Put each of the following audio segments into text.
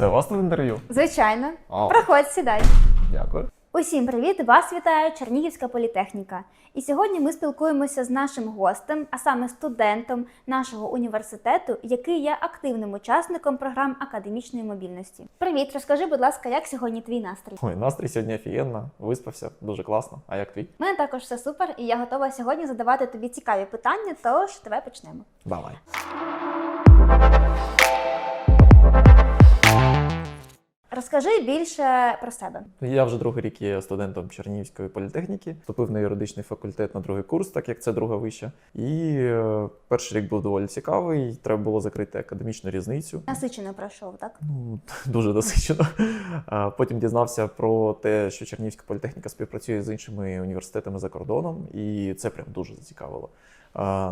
Це у вас тут інтерв'ю? Звичайно. О. Проходь, сідай. Дякую. Усім привіт! Вас вітає Чернігівська політехніка. І сьогодні ми спілкуємося з нашим гостем, а саме студентом нашого університету, який є активним учасником програм академічної мобільності. Привіт, розкажи, будь ласка, як сьогодні твій настрій? Ой, настрій сьогодні офігенно, виспався, дуже класно. А як твій? У мене також все супер, і я готова сьогодні задавати тобі цікаві питання, тож давай почнемо. Давай. Розкажи більше про себе. Я вже другий рік є студентом Чернігівської політехніки, вступив на юридичний факультет на другий курс, так як це друга вища. І е, перший рік був доволі цікавий. Треба було закрити академічну різницю. Насичено пройшов, так? Ну, дуже насичено. А Потім дізнався про те, що Чернігівська політехніка співпрацює з іншими університетами за кордоном, і це прям дуже зацікавило.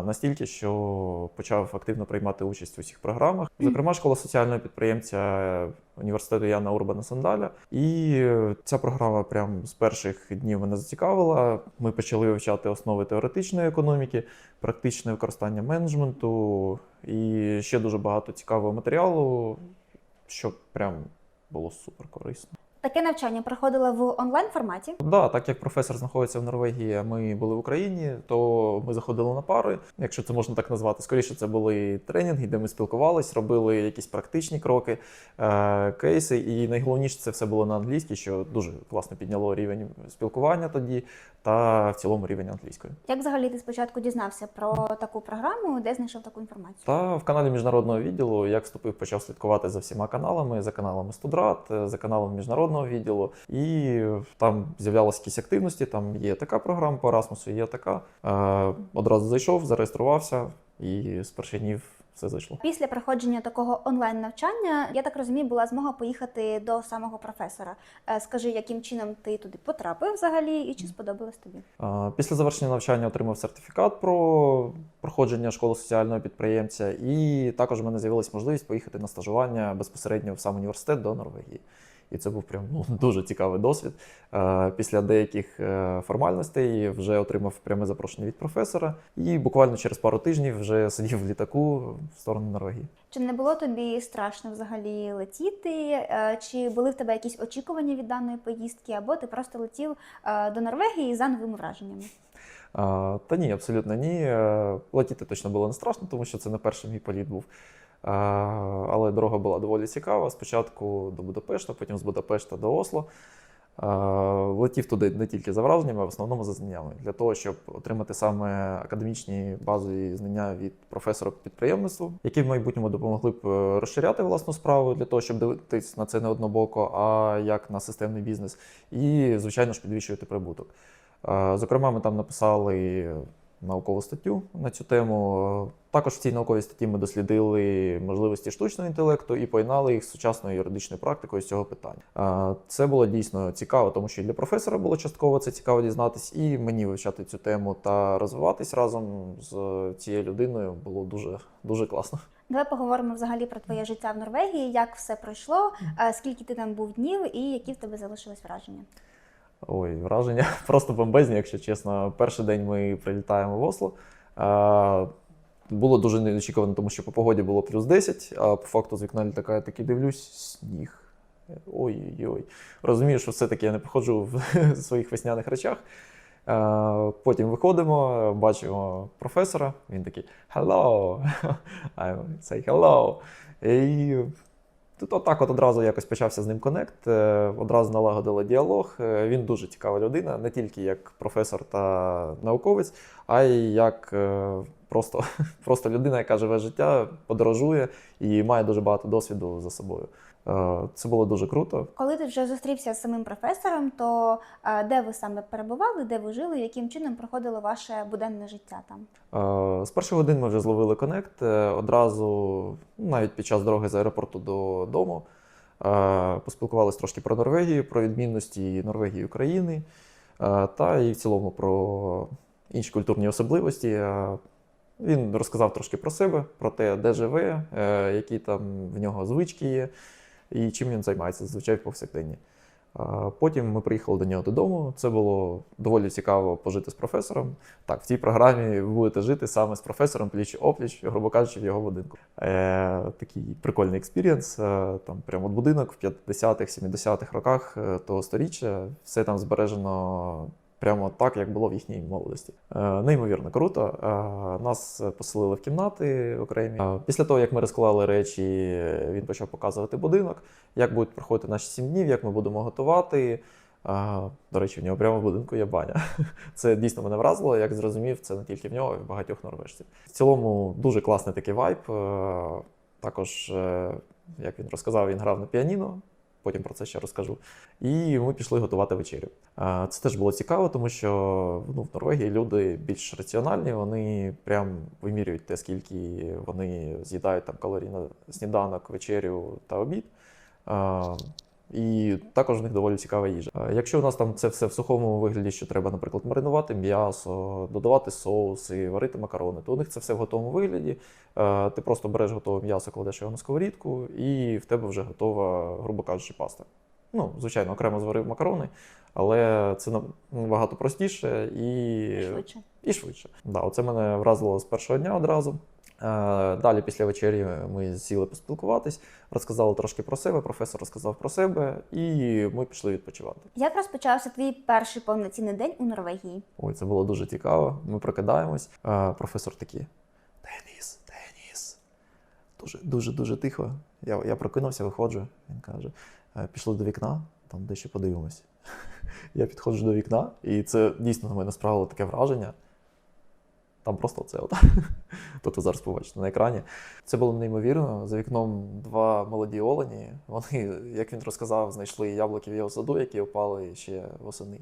Настільки, що почав активно приймати участь у всіх програмах, зокрема, школа соціального підприємця університету Яна Урбана Сандаля. І ця програма прям з перших днів мене зацікавила. Ми почали вивчати основи теоретичної економіки, практичне використання менеджменту і ще дуже багато цікавого матеріалу, що прям було супер корисно. Таке навчання проходило в онлайн форматі. Да, так як професор знаходиться в Норвегії, а ми були в Україні, то ми заходили на пари, якщо це можна так назвати. Скоріше, це були тренінги, де ми спілкувались, робили якісь практичні кроки, е- кейси. І найголовніше це все було на англійській, що дуже класно підняло рівень спілкування тоді та в цілому рівень англійської. Як взагалі ти спочатку дізнався про таку програму, де знайшов таку інформацію? Та в каналі міжнародного відділу, як вступив, почав слідкувати за всіма каналами, за каналами Студрат, за каналом міжнародного відділу, і там з'являлися якісь активності. Там є така програма по Erasmus, є така. Е, одразу зайшов, зареєструвався, і з перших днів все зайшло. Після проходження такого онлайн навчання, я так розумію, була змога поїхати до самого професора. Е, Скажи, яким чином ти туди потрапив взагалі, і чи сподобалось тобі? Е, Після завершення навчання отримав сертифікат про проходження школи соціального підприємця, і також в мене з'явилася можливість поїхати на стажування безпосередньо в сам університет до Норвегії. І це був прям ну, дуже цікавий досвід. Е, Після деяких е, формальностей вже отримав пряме запрошення від професора, і буквально через пару тижнів вже сидів в літаку в сторону Норвегії. Чи не було тобі страшно взагалі летіти? Е, Чи були в тебе якісь очікування від даної поїздки, або ти просто летів до Норвегії за новими враженнями? Та ні, абсолютно ні. Летіти точно було не страшно, тому що це не перший мій політ був. Але дорога була доволі цікава. Спочатку до Будапешта, потім з Будапешта до Осло. Летів туди не тільки за враженнями, а в основному за знаннями. Для того, щоб отримати саме академічні базові знання від професора по підприємництву, які в майбутньому допомогли б е, розширяти власну справу для того, щоб дивитись на це не однобоко, а як на системний бізнес, і, звичайно ж, підвищувати прибуток. Зокрема, ми там написали наукову статтю на цю тему. Також в цій науковій статті ми дослідили можливості штучного інтелекту і поєднали їх з сучасною юридичною практикою з цього питання. Це було дійсно цікаво, тому що і для професора було частково це цікаво дізнатись, і мені вивчати цю тему та розвиватись разом з цією людиною було дуже дуже класно. Давай поговоримо взагалі про твоє життя в Норвегії, як все пройшло, е, скільки ти там був днів і які в тебе залишились враження. Ой, враження просто бомбезні, якщо чесно. Перший день ми прилітаємо в Осло. Е, Було дуже неочікувано, тому що по погоді було плюс 10, а по факту з вікна літака я таки дивлюсь сніг. Ой-ой-ой. Розумію, що все-таки я не походжу в своїх весняних речах. Е, Потім виходимо, бачимо професора. Він такий hello. I say hello. І Тут так от одразу якось почався з ним конект, е, одразу налагодили діалог. Е, Він дуже цікава людина, не тільки як професор та науковець, а й як е, просто, просто людина, яка живе життя, подорожує і має дуже багато досвіду за собою. Е, Це було дуже круто. Коли ти вже зустрівся з самим професором, то е, де ви саме перебували, де ви жили, яким чином проходило ваше буденне життя там? Е, З перших годин ми вже зловили конект. Одразу, ну, навіть під час дороги з аеропорту додому, поспілкувалися трошки про Норвегію, про відмінності Норвегії і України, та і в цілому про інші культурні особливості. Він розказав трошки про себе, про те, де живе, які там в нього звички є, і чим він займається зазвичай в повсякденні. Потім ми приїхали до нього додому. Це було доволі цікаво пожити з професором. Так, в цій програмі ви будете жити саме з професором пліч опліч, грубо кажучи, в його будинку. Е, такий прикольний експірієнс. Е, там прямо от будинок в 50-х, 70-х роках е, того сторіччя. Все там збережено прямо так, як було в їхній молодості. Е, неймовірно круто. Е, нас поселили в кімнати окремі. Е, після того, як ми розклали речі, він почав показувати будинок, як будуть проходити наші сім днів, як ми будемо готувати. До речі, в нього прямо в будинку є баня. Це дійсно мене вразило. Як зрозумів, це не тільки в нього, а в багатьох норвежців. В цілому дуже класний такий вайб. Також, як він розказав, він грав на піаніно. Потім про це ще розкажу. І ми пішли готувати вечерю. Це теж було цікаво, тому що ну, в Норвегії люди більш раціональні, вони прям вимірюють те, скільки вони з'їдають там калорій на сніданок, вечерю та обід. І також в них доволі цікава їжа. Е, Якщо у нас там це все в сухому вигляді, що треба, наприклад, маринувати м'ясо, додавати соуси, варити макарони, то у них це все в готовому вигляді. Е, Ти просто береш готове м'ясо, кладеш його на сковорідку, і в тебе вже готова, грубо кажучи, паста. Ну, звичайно, окремо зварив макарони, але це набагато простіше і Швидше. і швидше. Да, оце мене вразило з першого дня одразу. Е, Далі, після вечері, ми сіли поспілкуватись, розказали трошки про себе, професор розказав про себе, і ми пішли відпочивати. Як розпочався твій перший повноцінний день у Норвегії? Ой, це було дуже цікаво. Ми прокидаємось. Професор такий: Деніс, Деніс. Дуже, дуже, дуже тихо. Я, я прокинувся, виходжу. Він каже: «Е, пішли до вікна, там дещо подивимось. Я підходжу до вікна, і це дійсно на мене справило таке враження. Там просто це от. Тут ви зараз побачите на екрані. Це було неймовірно. За вікном два молоді олені. Вони, як він розказав, знайшли яблуки в його саду, які опали ще восени,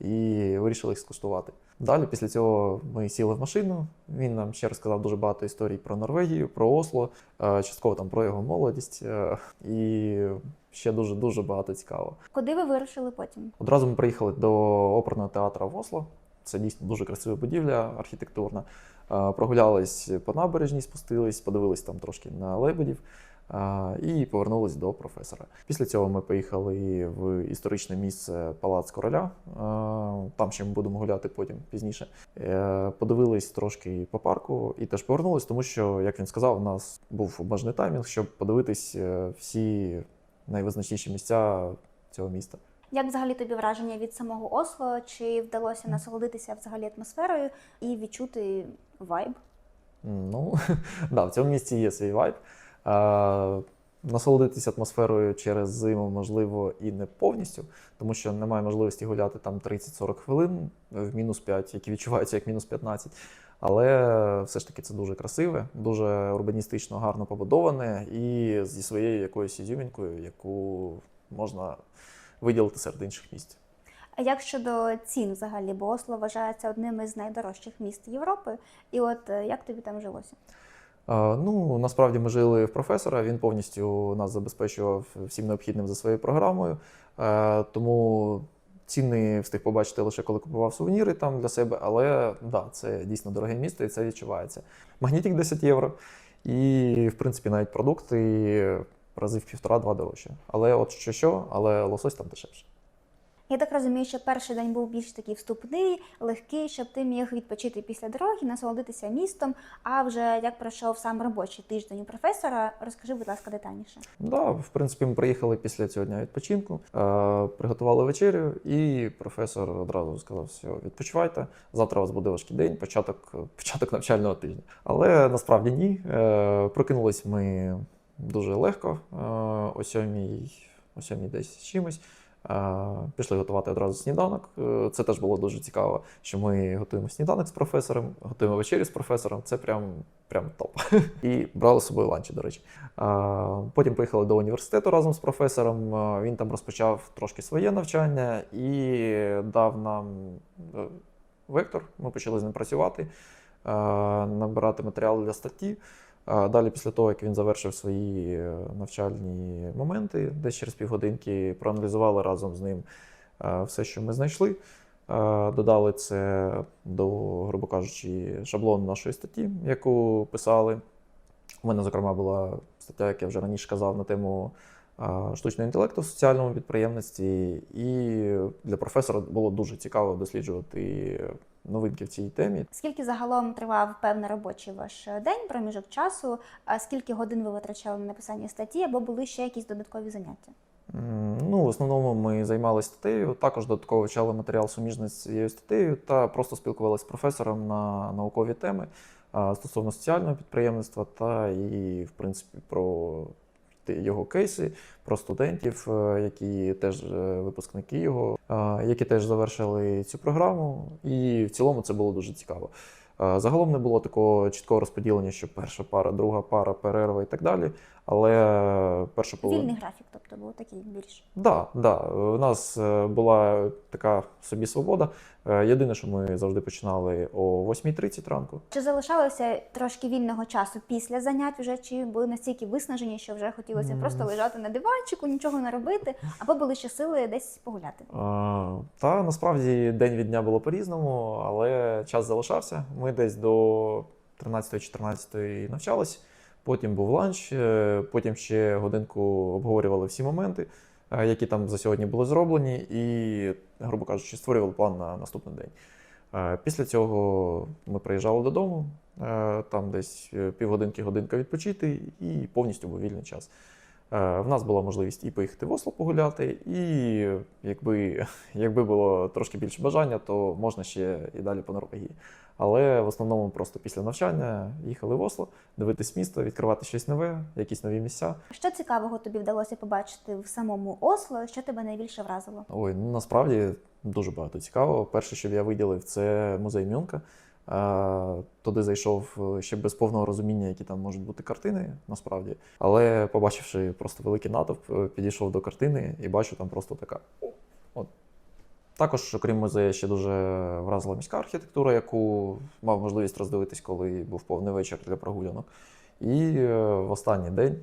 і вирішили їх скуштувати. Далі, після цього, ми сіли в машину. Він нам ще розказав дуже багато історій про Норвегію, про Осло, е, частково там про його молодість, е, і ще дуже дуже багато цікавого. Куди ви вирушили потім? Одразу ми приїхали до оперного театру в Осло. Це дійсно дуже красива будівля, архітектурна. Е, Прогулялись по набережній, спустились, подивились там трошки на лебедів е, і повернулись до професора. Після цього ми поїхали в історичне місце Палац Короля. Е, Там ще ми будемо гуляти потім пізніше. Подивились трошки по парку і теж повернулись, тому що, як він сказав, у нас був обмежений таймінг, щоб подивитись всі найвизначніші місця цього міста. Як взагалі тобі враження від самого Осло? Чи вдалося насолодитися взагалі атмосферою і відчути вайб? Ну, да, в цьому місці є свій вайб. Е, насолодитися атмосферою через зиму, можливо, і не повністю, тому що немає можливості гуляти там 30-40 хвилин в мінус 5, які відчуваються як мінус 15. Але все ж таки це дуже красиве, дуже урбаністично гарно побудоване і зі своєю якоюсь ізюмінкою, яку можна виділити серед інших місць. А як щодо цін взагалі? Бо Осло вважається одним із найдорожчих міст Європи. І от е, як тобі там жилося? Ну, насправді ми жили в професора, він повністю нас забезпечував всім необхідним за своєю програмою. Е, Тому ціни встиг побачити лише коли купував сувеніри там для себе, але да, це дійсно дороге місто і це відчувається. Магнітик 10 євро. І, в принципі, навіть продукти рази в півтора-два дорожче. Але от що що, але лосось там дешевше. Я так розумію, що перший день був більш такий вступний, легкий, щоб ти міг відпочити після дороги, насолодитися містом. А вже як пройшов сам робочий тиждень у професора, розкажи, будь ласка, детальніше. Да, в принципі, ми приїхали після цього дня відпочинку, е, приготували вечерю, і професор одразу сказав: все, відпочивайте. Завтра у вас буде важкий день, початок, початок навчального тижня. Але насправді ні. Е, прокинулись ми дуже легко, е, о сьомій, о сьомій десь з чимось. Е, Пішли готувати одразу сніданок. Е, Це теж було дуже цікаво, що ми готуємо сніданок з професором, готуємо вечерю з професором. Це прям, прям топ. І брали з собою ланчі, до речі. Потім поїхали до університету разом з професором. Він там розпочав трошки своє навчання і дав нам вектор. Ми почали з ним працювати, набирати матеріал для статті. Далі, після того, як він завершив свої е, навчальні моменти, десь через півгодинки проаналізували разом з ним е, все, що ми знайшли. Е, Додали це до, грубо кажучи, шаблону нашої статті, яку писали. У мене, зокрема, була стаття, як я вже раніше казав, на тему штучного інтелекту в соціальному підприємництві, і для професора було дуже цікаво досліджувати новинки в цій темі. Скільки загалом тривав певний робочий ваш день, проміжок часу? А скільки годин ви витрачали на написання статті, або були ще якісь додаткові заняття? Ну, в основному ми займалися статтею, також додатково вивчали матеріал суміжний з цією статтею та просто спілкувалися з професором на наукові теми стосовно соціального підприємництва та і, в принципі, про його кейси, про студентів, е, які теж е, випускники його, які теж завершили цю програму. І в цілому це було дуже цікаво. Загалом не було такого чіткого розподілення, що перша пара, друга пара, перерва і так далі. Але перша половина. Вільний графік, тобто був такий більш. Да, да. У нас е, була така собі свобода. Е, Єдине, що ми завжди починали о 8.30 ранку. Чи залишалося трошки вільного часу після занять, вже чи були настільки виснажені, що вже хотілося М. просто лежати на диванчику, нічого не робити, або були ще сили десь погуляти? Е, Та насправді день від дня було по-різному, але час залишався. Ми десь до 13-14 навчались. Потім був ланч, е, потім ще годинку обговорювали всі моменти, е, які там за сьогодні були зроблені, і, грубо кажучи, створювали план на наступний день. Е, Після цього ми приїжджали додому, там десь е, півгодинки, годинка відпочити, і повністю був вільний час. Е, В нас була можливість і поїхати в Осло погуляти, і якби, якби було трошки більше бажання, то можна ще і далі по Норвегії. Але в основному просто після навчання їхали в Осло, дивитись місто, відкривати щось нове, якісь нові місця. Що цікавого тобі вдалося побачити в самому Осло? Що тебе найбільше вразило? Ой, ну насправді дуже багато цікавого. Перше, що я виділив, це музей Мюнка. Е, Туди зайшов е, ще без повного розуміння, які там можуть бути картини, насправді. Але побачивши просто великий натовп, е, підійшов до картини і бачу там просто така. От. Також, окрім музею, ще дуже вразила міська архітектура, яку мав можливість роздивитись, коли був повний вечір для прогулянок. І в останній день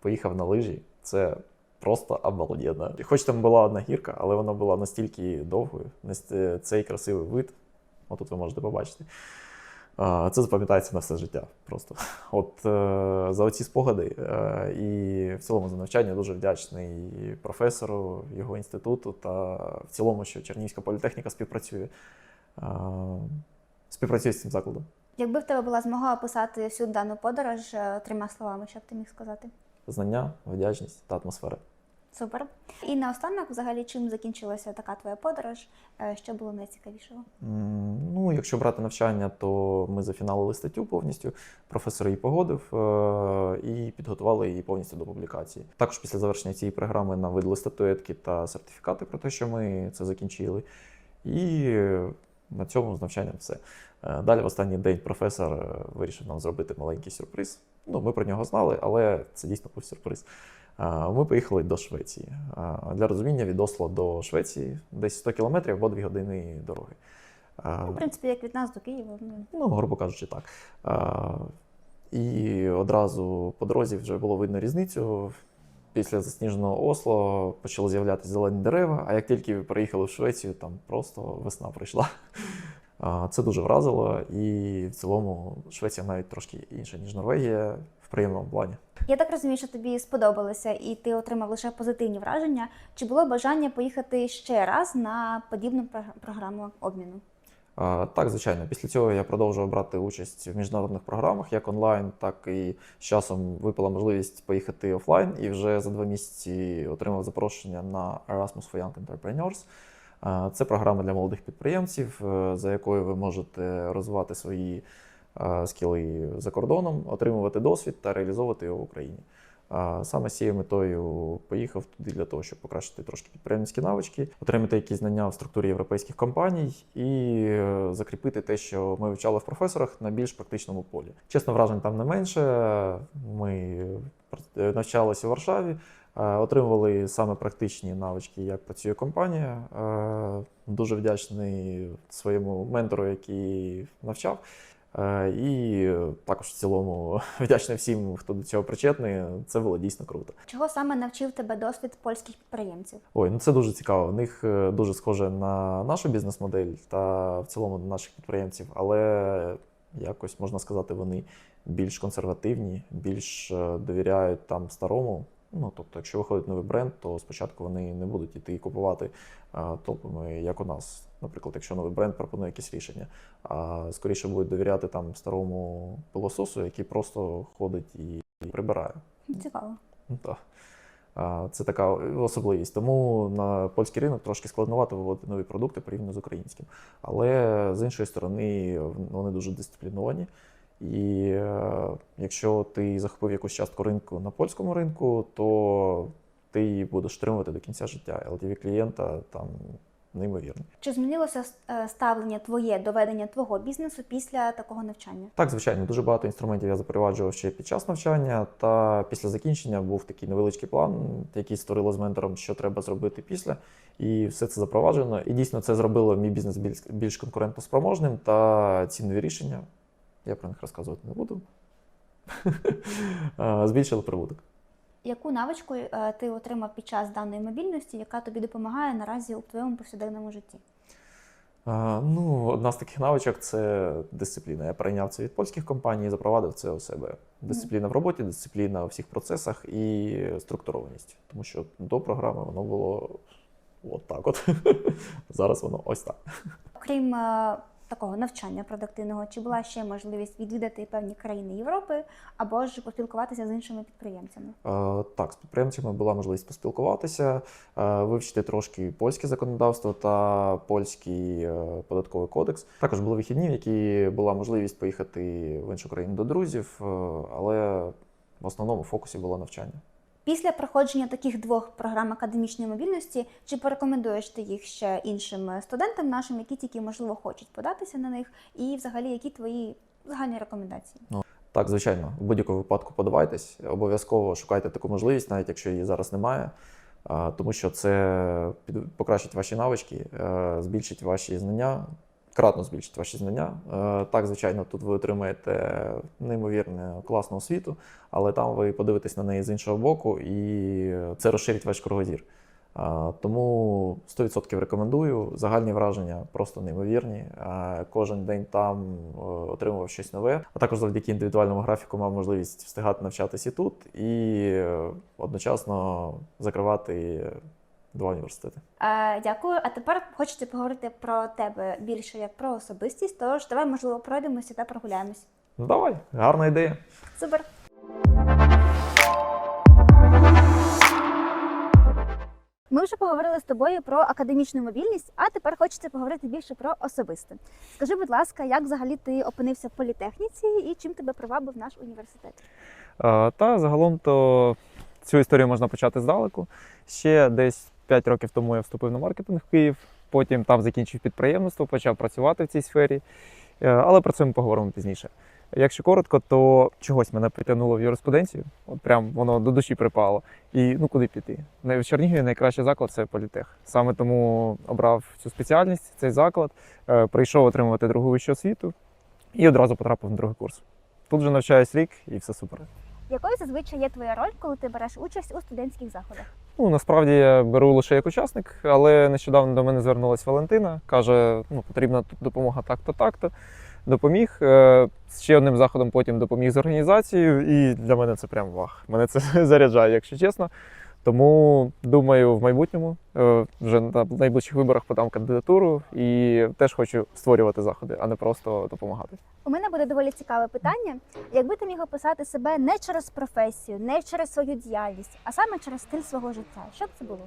поїхав на лижі. Це просто обалденно. Хоч там була одна гірка, але вона була настільки довгою, цей красивий вид. Отут ви можете побачити. Це запам'ятається на все життя. Просто от е, за оці спогади е, і в цілому за навчання дуже вдячний професору, його інституту та в цілому, що Чернігівська політехніка співпрацює, е, співпрацює з цим закладом. Якби в тебе була змога описати всю дану подорож трьома словами, що б ти міг сказати? Знання, вдячність та атмосфера. Супер. І наостанок, взагалі, чим закінчилася така твоя подорож? Е, Що було найцікавішого? Ну, якщо брати навчання, то ми зафіналили статтю повністю. Професор її погодив е, і підготували її повністю до публікації. Також після завершення цієї програми нам видали статуетки та сертифікати про те, що ми це закінчили. І на цьому з навчанням все. Е, Далі в останній день професор вирішив нам зробити маленький сюрприз. Ну, ми про нього знали, але це дійсно був сюрприз. Ми поїхали до Швеції. Для розуміння від Осло до Швеції десь 100 кілометрів або 2 години дороги. Ну, в принципі, як від нас до Києва. Ну, Ну, грубо кажучи, так. І одразу по дорозі вже було видно різницю. Після засніженого Осло почали з'являтися зелені дерева, а як тільки приїхали в Швецію, там просто весна прийшла. Це дуже вразило, і в цілому Швеція навіть трошки інша, ніж Норвегія приємному плані. Я так розумію, що тобі сподобалося, і ти отримав лише позитивні враження. Чи було бажання поїхати ще раз на подібну програму обміну? Так, звичайно. Після цього я продовжував брати участь в міжнародних програмах, як онлайн, так і з часом випала можливість поїхати офлайн, і вже за два місяці отримав запрошення на Erasmus for Young Entrepreneurs. Це програма для молодих підприємців, е, за якою ви можете розвивати свої скіли за кордоном, отримувати досвід та реалізовувати його в Україні. А Саме з цією метою поїхав туди для того, щоб покращити трошки підприємницькі навички, отримати якісь знання в структурі європейських компаній і е, закріпити те, що ми вивчали в професорах на більш практичному полі. Чесно, вражень там не менше. Ми е, навчалися у Варшаві, е, отримували саме практичні навички, як працює компанія. Е, Дуже вдячний своєму ментору, який навчав. Е, І також в цілому вдячний всім, хто до цього причетний. Це було дійсно круто. Чого саме навчив тебе досвід польських підприємців? Ой, ну це дуже цікаво. В них е, дуже схоже на нашу бізнес-модель та в цілому на наших підприємців, але якось можна сказати, вони більш консервативні, більш е, довіряють там старому Ну, тобто, якщо виходить новий бренд, то спочатку вони не будуть іти і купувати а, толпами, як у нас. Наприклад, якщо новий бренд пропонує якісь рішення, а скоріше будуть довіряти там старому пилососу, який просто ходить і прибирає. Цікаво. Ну, Так. Це така особливість. Тому на польський ринок трошки складновато виводити нові продукти порівняно з українським. Але з іншої сторони, вони дуже дисципліновані. І е, якщо ти захопив якусь частку ринку на польському ринку, то ти її будеш тримувати до кінця життя. LTV клієнта там неймовірний. Чи змінилося е, ставлення твоє до ведення твого бізнесу після такого навчання? Так, звичайно, дуже багато інструментів я запроваджував ще під час навчання, та після закінчення був такий невеличкий план, який створили з ментором, що треба зробити після. І все це запроваджено. І дійсно це зробило мій бізнес більш, більш конкурентоспроможним та цінові рішення. Я про них розказувати не буду. Збільшили прибуток. Яку навичку е, ти отримав під час даної мобільності, яка тобі допомагає наразі у твоєму повсякденному житті? А, Ну, одна з таких навичок це дисципліна. Я перейняв це від польських компаній і запровадив це у себе. Дисципліна в роботі, дисципліна у всіх процесах і структурованість. Тому що до програми воно було от так от. Зараз воно ось так. Окрім е, такого навчання продуктивного, чи була ще можливість відвідати певні країни Європи або ж поспілкуватися з іншими підприємцями? Е, Так, з підприємцями була можливість поспілкуватися, е, вивчити трошки польське законодавство та польський е, податковий кодекс. Також були вихідні, в які була можливість поїхати в іншу країну до друзів, е, але в основному фокусі було навчання. Після проходження таких двох програм академічної мобільності, чи порекомендуєш ти їх ще іншим е, студентам нашим, які тільки можливо хочуть податися на них, і взагалі які твої загальні рекомендації? Ну Так, звичайно, в будь-якому випадку подавайтесь, обов'язково шукайте таку можливість, навіть якщо її зараз немає, тому що це покращить ваші навички, е, збільшить ваші знання, кратно збільшить ваші знання. Е, Так, звичайно, тут ви отримаєте неймовірну класну освіту, але там ви подивитесь на неї з іншого боку, і це розширить ваш кругозір. Тому 100% рекомендую. Загальні враження просто неймовірні. Кожен день там е, отримував щось нове. А також завдяки індивідуальному графіку мав можливість встигати навчатись і тут, і е, одночасно закривати два університети. Е, дякую. А тепер хочеться поговорити про тебе більше як про особистість. Тож давай, можливо, пройдемося та прогуляємось. Ну давай, гарна ідея. Супер. Ми вже поговорили з тобою про академічну мобільність, а тепер хочеться поговорити більше про особисте. Скажи, будь ласка, як взагалі ти опинився в політехніці і чим тебе привабив наш університет? Е, Та загалом то цю історію можна почати здалеку. Ще десь 5 років тому я вступив на маркетинг в Київ, потім там закінчив підприємництво, почав працювати в цій сфері. Е, Але про це ми поговоримо пізніше. Якщо коротко, то чогось мене притягнуло в юриспруденцію. От прям воно до душі припало. І ну куди піти? В Чернігові найкращий заклад це політех. Саме тому обрав цю спеціальність, цей заклад, е, прийшов отримувати другу вищу освіту і одразу потрапив на другий курс. Тут вже навчаюсь рік і все супер. Якою зазвичай є твоя роль, коли ти береш участь у студентських заходах? Ну, насправді я беру лише як учасник, але нещодавно до мене звернулася Валентина. Каже, ну, потрібна тут допомога так-то, так-то. Допоміг. З Ще одним заходом потім допоміг з організацією, і для мене це прям вах. Мене це заряджає, якщо чесно. Тому думаю, в майбутньому е, вже на найближчих виборах подам кандидатуру і теж хочу створювати заходи, а не просто допомагати. У мене буде доволі цікаве питання. Якби ти міг описати себе не через професію, не через свою діяльність, а саме через стиль свого життя, що б це було?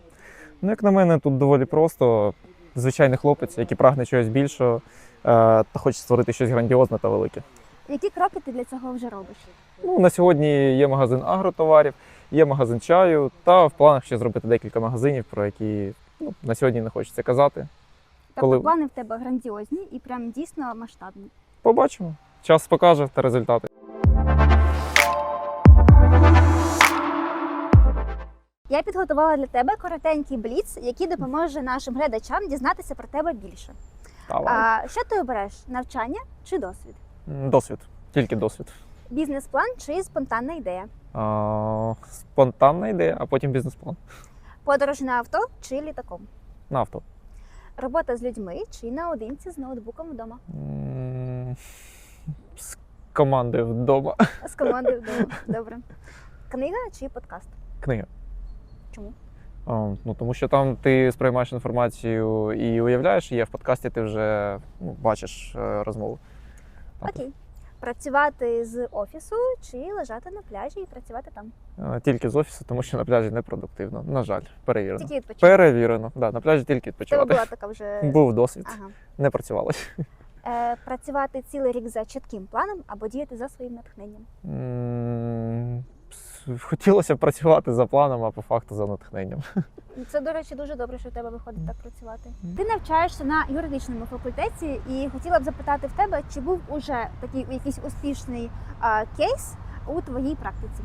Ну, як на мене, тут доволі просто звичайний хлопець, який прагне чогось більшого е, та хоче створити щось грандіозне та велике. Які кроки ти для цього вже робиш? Ну, на сьогодні є магазин агротоварів, є магазин чаю, та в планах ще зробити декілька магазинів, про які ну, на сьогодні не хочеться казати. Тобто Коли- плани в тебе грандіозні і прям дійсно масштабні. Побачимо. Час покаже та результати. Я підготувала для тебе коротенький бліц, який допоможе нашим глядачам дізнатися про тебе більше. Давай. А що ти обереш? Навчання чи досвід? Досвід, тільки досвід. Бізнес-план чи спонтанна ідея? Спонтанна ідея, а потім бізнес-план. Подорож на авто чи літаком? На авто. Робота з людьми чи наодинці з ноутбуком вдома? З командою вдома. З командою вдома. Добре. Книга чи подкаст? Книга. Чому? Ну, тому що там ти сприймаєш інформацію і уявляєш її, а в подкасті ти вже ну, бачиш е, розмову. Окей. Працювати з офісу чи лежати на пляжі і працювати там? Тільки з офісу, тому що на пляжі непродуктивно. На жаль, перевірено. Тільки відпочивати? Перевірено. Да, на пляжі тільки Тебе відпочивати. була така вже. Був досвід, Ага. не працювалося. Е, працювати цілий рік за чітким планом або діяти за своїм натхненням. М, Хотілося працювати за планом, а по факту за натхненням. Це, до речі, дуже добре, що в тебе виходить так працювати. Ти навчаєшся на юридичному факультеті, і хотіла б запитати в тебе, чи був уже такий якийсь успішний а, кейс у твоїй практиці?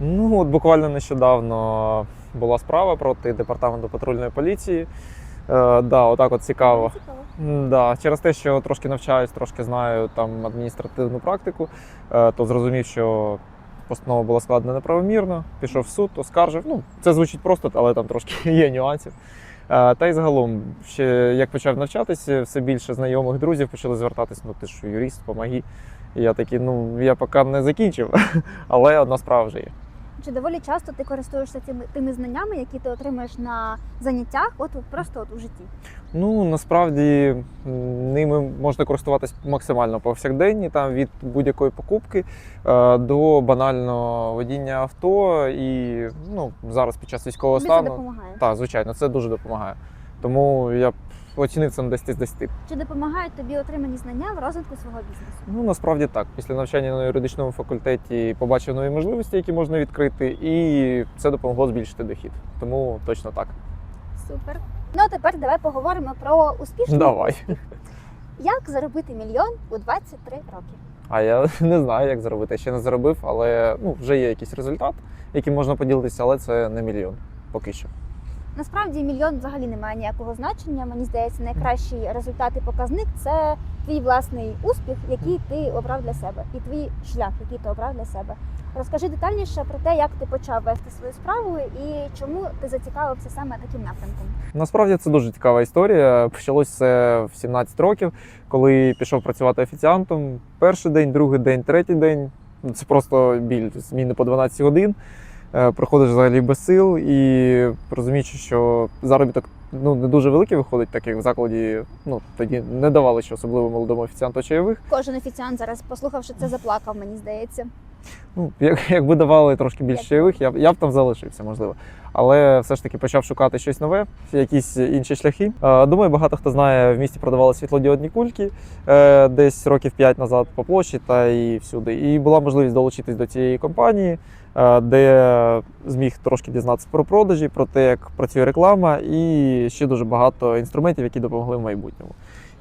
Ну, от буквально нещодавно була справа проти департаменту патрульної поліції. Е, да, отак от цікаво. Цікаво. М, Да, через те, що трошки навчаюсь, трошки знаю там адміністративну практику, е, то зрозумів, що постанова була складена неправомірно, пішов в суд, оскаржив. Ну, це звучить просто, але там трошки є нюансів. Та й загалом, ще як почав навчатися, все більше знайомих друзів почали звертатись, ну ти ж юрист, помоги. І я такий, ну я поки не закінчив, але одна справа вже є. Чи доволі часто ти користуєшся тими, тими знаннями, які ти отримуєш на заняттях, от просто от у житті? Ну насправді ними можна користуватись максимально повсякденні, там від будь-якої покупки е, до банального водіння авто. І ну зараз під час військового Тобі це допомагає? так, звичайно, це дуже допомагає. Тому я оцінив це на 10 з 10. Чи допомагають тобі отримані знання в розвитку свого бізнесу? Ну насправді так. Після навчання на юридичному факультеті побачив нові можливості, які можна відкрити, і це допомогло збільшити дохід. Тому точно так. Супер. Ну а тепер давай поговоримо про успішний Давай. Як заробити мільйон у 23 роки? А я не знаю, як заробити. Я ще не заробив, але ну, вже є якийсь результат, яким можна поділитися, але це не мільйон поки що. Насправді мільйон взагалі не має ніякого значення. Мені здається, найкращий результат і показник це твій власний успіх, який ти обрав для себе, і твій шлях, який ти обрав для себе. Розкажи детальніше про те, як ти почав вести свою справу і чому ти зацікавився саме таким напрямком. Насправді це дуже цікава історія. Почалося це в 17 років, коли пішов працювати офіціантом. Перший день, другий день, третій день. Ну, Це просто біль зміни по 12 годин. Е, Приходиш взагалі без сил і розумієш, що заробіток ну, не дуже великий виходить, так як в закладі ну, тоді не давали ще особливо молодому офіціанту чайових. Кожен офіціант зараз, послухавши це, заплакав, мені здається. Ну, як, якби давали трошки більше чайових, я, б- я б там залишився, можливо. Але все ж таки почав шукати щось нове, якісь інші шляхи. Е, Думаю, багато хто знає, в місті продавали світлодіодні кульки е, десь років 5 назад по площі та і всюди. І була можливість долучитись до цієї компанії, де зміг трошки дізнатися про продажі, про те, як працює реклама, і ще дуже багато інструментів, які допомогли в майбутньому.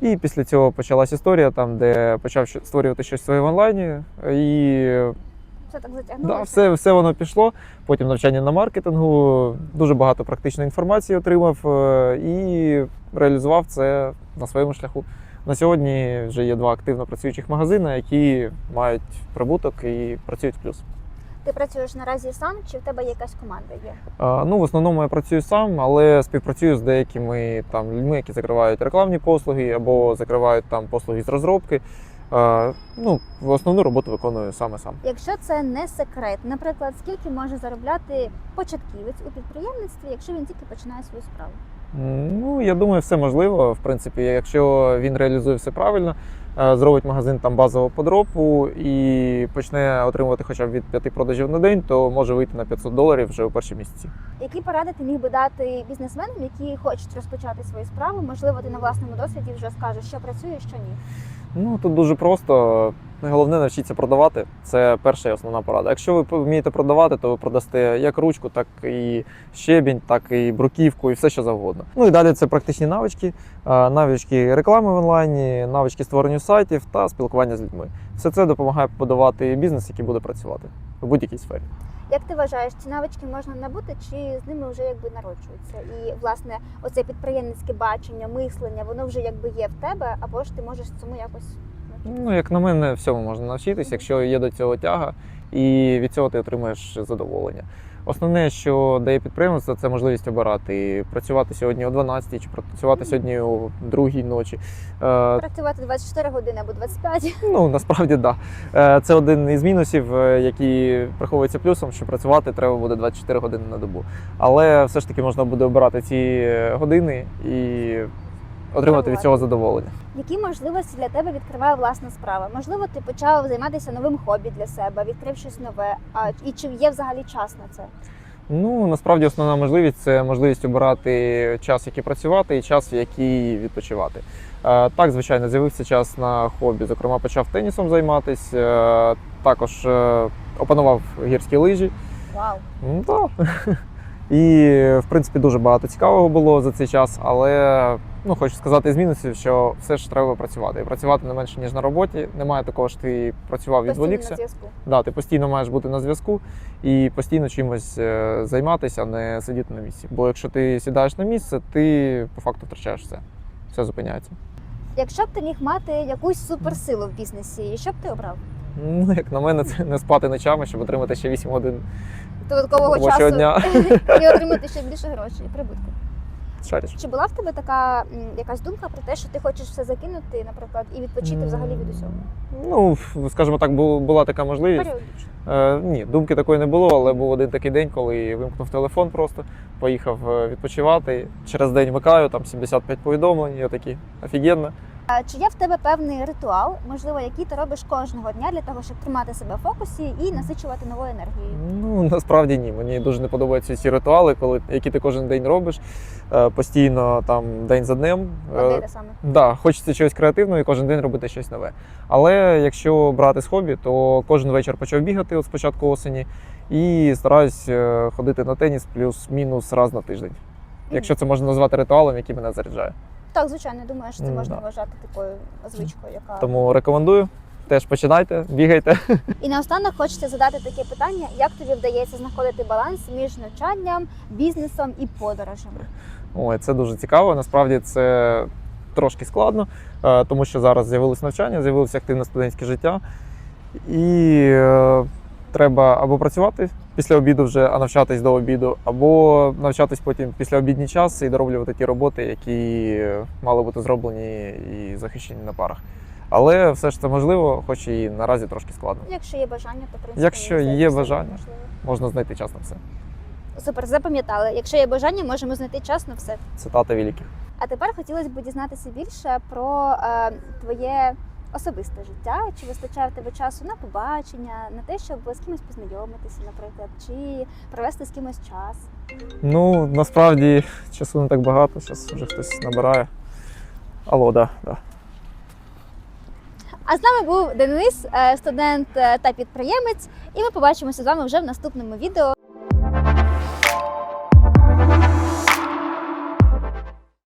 І після цього почалась історія, там, де почав створювати щось своє в онлайні. І Все так затягнулося. Да, все, все воно пішло. Потім навчання на маркетингу, дуже багато практичної інформації отримав е, і реалізував це на своєму шляху. На сьогодні вже є два активно працюючих магазини, які мають прибуток і працюють в плюс. Ти працюєш наразі сам, чи в тебе якась команда є? Е, Ну, в основному я працюю сам, але співпрацюю з деякими там людьми, які закривають рекламні послуги або закривають там послуги з розробки. Е, Ну, в основну роботу виконую саме сам. Якщо це не секрет, наприклад, скільки може заробляти початківець у підприємництві, якщо він тільки починає свою справу? Ну, я думаю, все можливо. В принципі, якщо він реалізує все правильно, зробить магазин там базового подропу і почне отримувати хоча б від 5 продажів на день, то може вийти на 500 доларів вже у перші місяці. Які поради ти міг би дати бізнесменам, які хочуть розпочати свою справу? Можливо, ти на власному досвіді вже скажеш, що працює, що ні. Ну тут дуже просто. Головне навчитися продавати. Це перша і основна порада. Якщо ви вмієте продавати, то ви продасте як ручку, так і щебінь, так і бруківку, і все що завгодно. Ну і далі це практичні навички, навички реклами в онлайні, навички створення сайтів та спілкування з людьми. Все це допомагає побудувати бізнес, який буде працювати в будь-якій сфері. Як ти вважаєш, ці навички можна набути, чи з ними вже якби народжуються? І власне, оце підприємницьке бачення, мислення, воно вже якби є в тебе, або ж ти можеш цьому якось Ну, як на мене, всьому можна навчитись, якщо є до цього тяга, і від цього ти отримаєш задоволення. Основне, що дає підприємство, це можливість обирати працювати сьогодні о 12 чи працювати сьогодні о 2 ночі. Е, Працювати 24 години або 25. Ну, насправді, так. Да. Е, Це один із мінусів, е, який приховується плюсом, що працювати треба буде 24 години на добу. Але все ж таки можна буде обирати ці години і отримати від цього задоволення. Які можливості для тебе відкриває власна справа? Можливо, ти почав займатися новим хобі для себе, відкрив щось нове. А і чи є взагалі час на це? Ну, насправді основна можливість це можливість обирати час, який працювати, і час, в який відпочивати. Е, Так, звичайно, з'явився час на хобі. Зокрема, почав тенісом займатися, е, також е, опанував гірські лижі. Вау! Ну, так. І, в принципі, дуже багато цікавого було за цей час, але ну, хочу сказати з мінусів, що все ж треба працювати. І працювати не менше, ніж на роботі. Немає такого, що ти працював, відволікся. Да, ти постійно маєш бути на зв'язку і постійно чимось е, займатися, а не сидіти на місці. Бо якщо ти сідаєш на місце, ти по факту втрачаєш все. Все зупиняється. Якщо б ти міг мати якусь суперсилу в бізнесі, що б ти обрав? Ну, як на мене, це не спати ночами, щоб отримати ще 8 годин Додаткового робочого часу дня. і отримати ще більше грошей, прибутку. Шариш. Чи була в тебе така м, якась думка про те, що ти хочеш все закинути, наприклад, і відпочити взагалі від усього? Ну, скажімо так, бу- була така можливість. Періодично. Е, ні, думки такої не було, але був один такий день, коли вимкнув телефон просто, поїхав е, відпочивати. Через день вмикаю, там 75 повідомлень, я такий офігенно. Чи є в тебе певний ритуал, можливо, який ти робиш кожного дня для того, щоб тримати себе в фокусі і насичувати новою енергією? Ну насправді ні. Мені дуже не подобаються ці ритуали, коли які ти кожен день робиш е, постійно там день за днем. Одне Е, те саме. Да, хочеться чогось креативного і кожен день робити щось нове. Але якщо брати з хобі, то кожен вечір почав бігати от з початку осені і стараюсь е, ходити на теніс плюс-мінус раз на тиждень. Якщо це можна назвати ритуалом, який мене заряджає. Так, звичайно, я думаю, що це М, можна да. вважати такою звичкою, яка Тому рекомендую. Теж починайте, бігайте. і наостанок хочеться задати таке питання: як тобі вдається знаходити баланс між навчанням, бізнесом і подорожами? Ой, це дуже цікаво. Насправді це трошки складно, е, тому що зараз з'явилось навчання, з'явилося активне студентське життя. І е, треба або працювати після обіду вже, а навчатись до обіду, або навчатись потім після обідній час і дороблювати ті роботи, які мали бути зроблені і захищені на парах. Але все ж це можливо, хоч і наразі трошки складно. Якщо є бажання, то в принципі Якщо це є бажання. можливо. Можна знайти час на все. Супер, запам'ятали. Якщо є бажання, можемо знайти час на все. Цитата великих. А тепер хотілося б дізнатися більше про е, твоє особисте життя. Чи вистачає в тебе часу на побачення, на те, щоб з кимось познайомитися, наприклад, чи провести з кимось час? Ну, насправді часу не так багато, зараз вже хтось набирає. Алло, да, да. А з нами був Денис, е, студент е, та підприємець, і ми побачимося з вами вже в наступному відео.